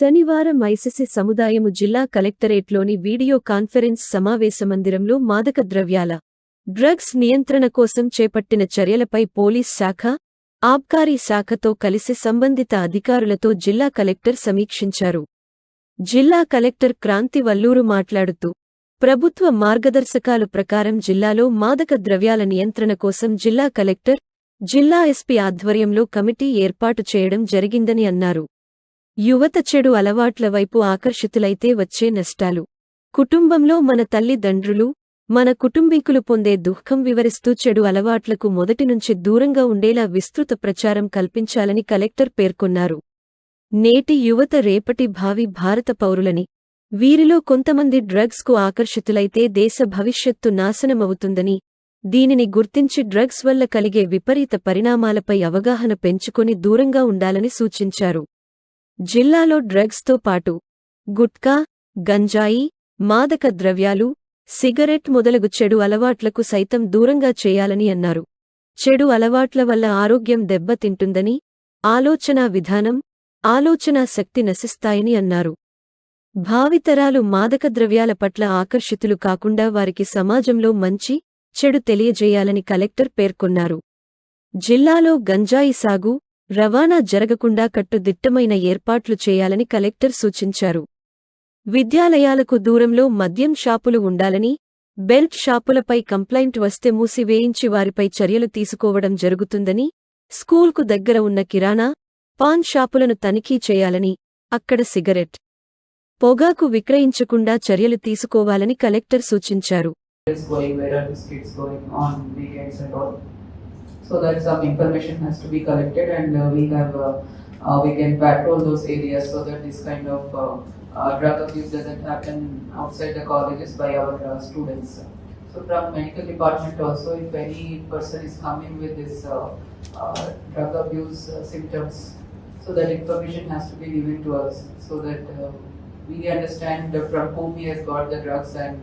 శనివారం ఐసిసి సముదాయము జిల్లా కలెక్టరేట్లోని video conference సమావేశ మందిరంలో మాదక ద్రవ్యాల డ్రగ్స్ నియంత్రణ కోసం చేపట్టిన చర్యలపై పోలీస్ శాఖ ఆబ్కారీ శాఖతో కలిసి సంబంధిత అధికారులతో జిల్లా కలెక్టర్ సమీక్షించారు. జిల్లా కలెక్టర్ క్రాంతి వల్లూరు మాట్లాడుతూ ప్రభుత్వ మార్గదర్శకాలు ప్రకారం జిల్లాలో మాదక ద్రవ్యాల నియంత్రణ కోసం జిల్లా కలెక్టర్ జిల్లా ఎస్పీ ఆధ్వర్యంలో కమిటీ ఏర్పాటు చేయడం జరిగిందని అన్నారు. యువత చెడు అలవాట్ల వైపు ఆకర్షితులైతే వచ్చే నష్టాలు. కుటుంబంలో మన తల్లిదండ్రులు మన కుటుంబీకులు పొందే దుఃఖం వివరిస్తూ చెడు అలవాట్లకు మొదటి నుంచి దూరంగా ఉండేలా విస్తృత ప్రచారం కల్పించాలని కలెక్టర్ పేర్కొన్నారు. నేటి యువత రేపటి భావి భారత పౌరులని. వీరిలో కొంతమంది డ్రగ్స్కు ఆకర్షితులైతే దేశ భవిష్యత్తు నాశనమవుతుందని దీనిని గుర్తించి డ్రగ్స్ వల్ల కలిగే విపరీత పరిణామాలపై అవగాహన పెంచుకొని దూరంగా ఉండాలని సూచించారు. జిల్లాలో డ్రగ్స్తో పాటు గుట్కా గంజాయి మాదక ద్రవ్యాలు సిగరెట్ మొదలగు చెడు అలవాట్లకు సైతం దూరంగా చేయాలని అన్నారు. చెడు అలవాట్ల వల్ల ఆరోగ్యం దెబ్బతింటుందని ఆలోచనా విధానం ఆలోచనా శక్తి నశిస్తాయని అన్నారు. భావితరాలు మాదక ద్రవ్యాల పట్ల ఆకర్షితులు కాకుండా వారికి సమాజంలో మంచి చెడు తెలియజేయాలని కలెక్టర్ పేర్కొన్నారు. జిల్లాలో గంజాయి సాగు రవాణా జరగకుండా కట్టుదిట్టమైన ఏర్పాట్లు చేయాలని కలెక్టర్ సూచించారు. విద్యాలయాలకు దూరంలో మద్యం షాపులు ఉండాలని బెల్ట్ షాపులపై కంప్లైంట్ వస్తే మూసివేయించి వారిపై చర్యలు తీసుకోవడం జరుగుతుందని స్కూల్కు దగ్గర ఉన్న కిరాణా పాన్ షాపులను తనిఖీ చేయాలని అక్కడ సిగరెట్ పొగాకు విక్రయించకుండా చర్యలు తీసుకోవాలని కలెక్టర్ సూచించారు. So that some information has to be collected and uh, we have, uh, uh, we can patrol those areas so that this kind of drug abuse doesn't happen outside the colleges by our students. So from medical department also, if any person is coming with this uh, uh, drug abuse uh, symptoms, so that information has to be given to us so that we understand from whom he has got the drugs and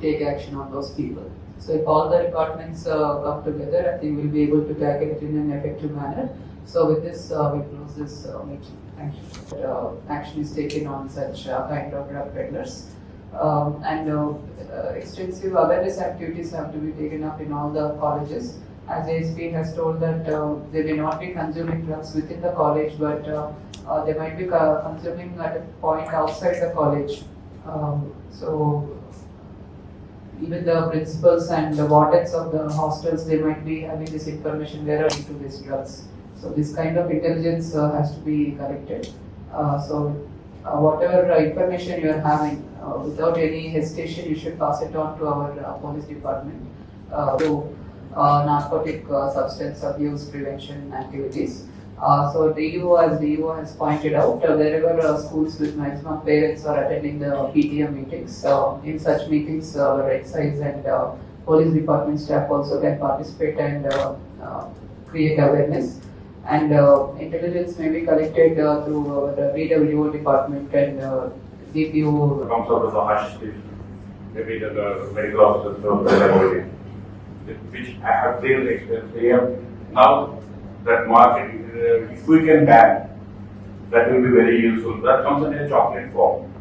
take action on those people. So if all the departments uh, come together, I think we'll be able to tackle it in an effective manner. So with this, uh, we close this uh, meeting. Thank you. Uh, action is taken on such uh, kind of drug peddlers. Um, and uh, uh, extensive awareness activities have to be taken up in all the colleges. As ASP has told that uh, they may not be consuming drugs within the college, but uh, uh, they might be consuming at a point outside the college. Um, so even the principals and the wardens of the hostels, they might be having this information where are you to these drugs. So this kind of intelligence uh, has to be collected. Uh, so uh, whatever information you are having, uh, without any hesitation, you should pass it on to our uh, police department. To narcotic substance abuse prevention activities. Uh, so DU, as DU has pointed out, uh, wherever uh, schools with maximum parents are attending the PTM meetings, uh, in such meetings, uh, excise and uh, police department staff also can participate and uh, create awareness. And intelligence may be collected through the BWO department and uh, DPO the the, the the which I have. We have now that market, if we can ban, that will be very useful. That comes in a chocolate form.